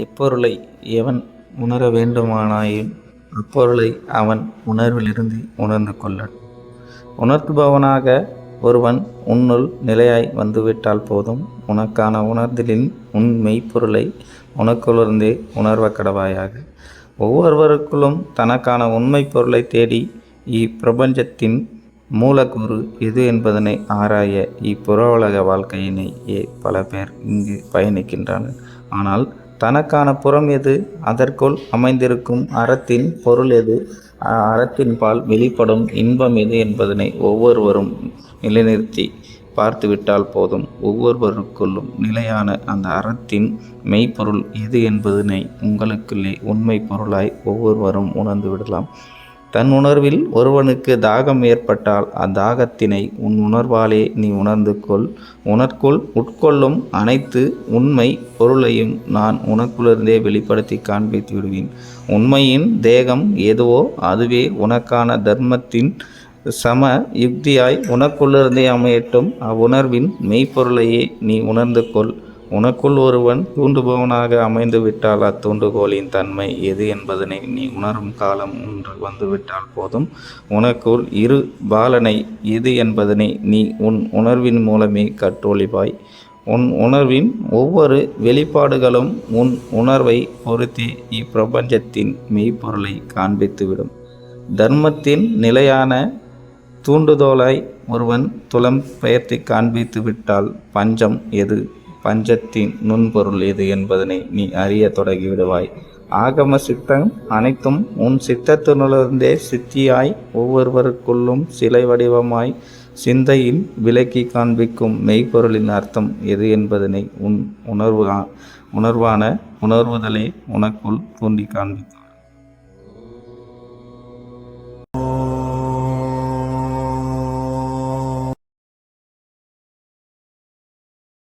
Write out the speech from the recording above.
எப்பொருளை எவன் உணர வேண்டுமானாயின் அப்பொருளை அவன் உணர்விலிருந்து உணர்ந்து கொள்ள உணர்த்துபவனாக ஒருவன் உன்னுள் நிலையாய் வந்துவிட்டால் போதும் உனக்கான உணர்தலின் உன் மெய்ப்பொருளை உனக்குள்ளிருந்தே உணர்வ கடவாயாக. ஒவ்வொருவருக்குள்ளும் தனக்கான உண்மை பொருளை தேடி இப்பிரபஞ்சத்தின் மூலக்கூறு எது என்பதனை ஆராய இப்புற உலக வாழ்க்கையினை ஏ பல பேர் இங்கு பயணிக்கின்றனர். ஆனால் தனக்கான புறம் எது? அதற்குள் அமைந்திருக்கும் அறத்தின் பொருள் எது? அறத்தின் பால் வெளிப்படும் இன்பம் எது என்பதனை ஒவ்வொருவரும் நிலைநிறுத்தி பார்த்துவிட்டால் போதும். ஒவ்வொருவருக்குள்ளும் நிலையான அந்த அறத்தின் மெய்ப்பொருள் எது என்பதனை உங்களுக்குள்ளே உண்மை பொருளாய் ஒவ்வொருவரும் உணர்ந்து விடலாம். தன் உணர்வில் ஒருவனுக்கு தாகம் ஏற்பட்டால் அத்தாகத்தினை உன் உணர்வாலே நீ உணர்ந்து கொள். உனக்குள் உட்கொள்ளும் அனைத்து உண்மை பொருளையும் நான் உனக்குள்ளிருந்தே வெளிப்படுத்தி காண்பித்து விடுவேன். உண்மையின் தேகம் எதுவோ அதுவே உனக்கான தர்மத்தின் சம யுக்தியாய் உனக்குள்ளிருந்தே அமையட்டும். அவ்வுணர்வின் மெய்ப்பொருளையே நீ உணர்ந்து கொள். உனக்குள் ஒருவன் தூண்டுபவனாக அமைந்து விட்டால் அத்தூண்டுகோலின் தன்மை எது என்பதனை நீ உணரும் காலம் ஒன்று வந்துவிட்டால் போதும். உனக்குள் இரு பாலனை எது என்பதனை நீ உன் உணர்வின் மூலமே கற்றொழிவாய் உன் உணர்வின் ஒவ்வொரு வெளிப்பாடுகளும் உன் உணர்வை பொருத்தி இப்பிரபஞ்சத்தின் மெய்ப்பொருளை காண்பித்துவிடும். தர்மத்தின் நிலையான தூண்டுதோலாய் ஒருவன் துலம் பெயர்த்தி காண்பித்து விட்டால் பஞ்சம் எது? பஞ்சத்தின் நுண்பொருள் எது என்பதனை நீ அறிய தொடங்கிவிடுவாய். ஆகம சித்தம் அனைத்தும் உன் சித்தத்தினுள்ளிருந்தே சித்தியாய் ஒவ்வொருவருக்குள்ளும் சிலை வடிவமாய் சிந்தையில் விலக்கி காண்பிக்கும் மெய்ப்பொருளின் அர்த்தம் எது என்பதனை உன் உணர்வு உணர்வான உணர்வுதலே உனக்குள் தூண்டி காண்பிக்கும்.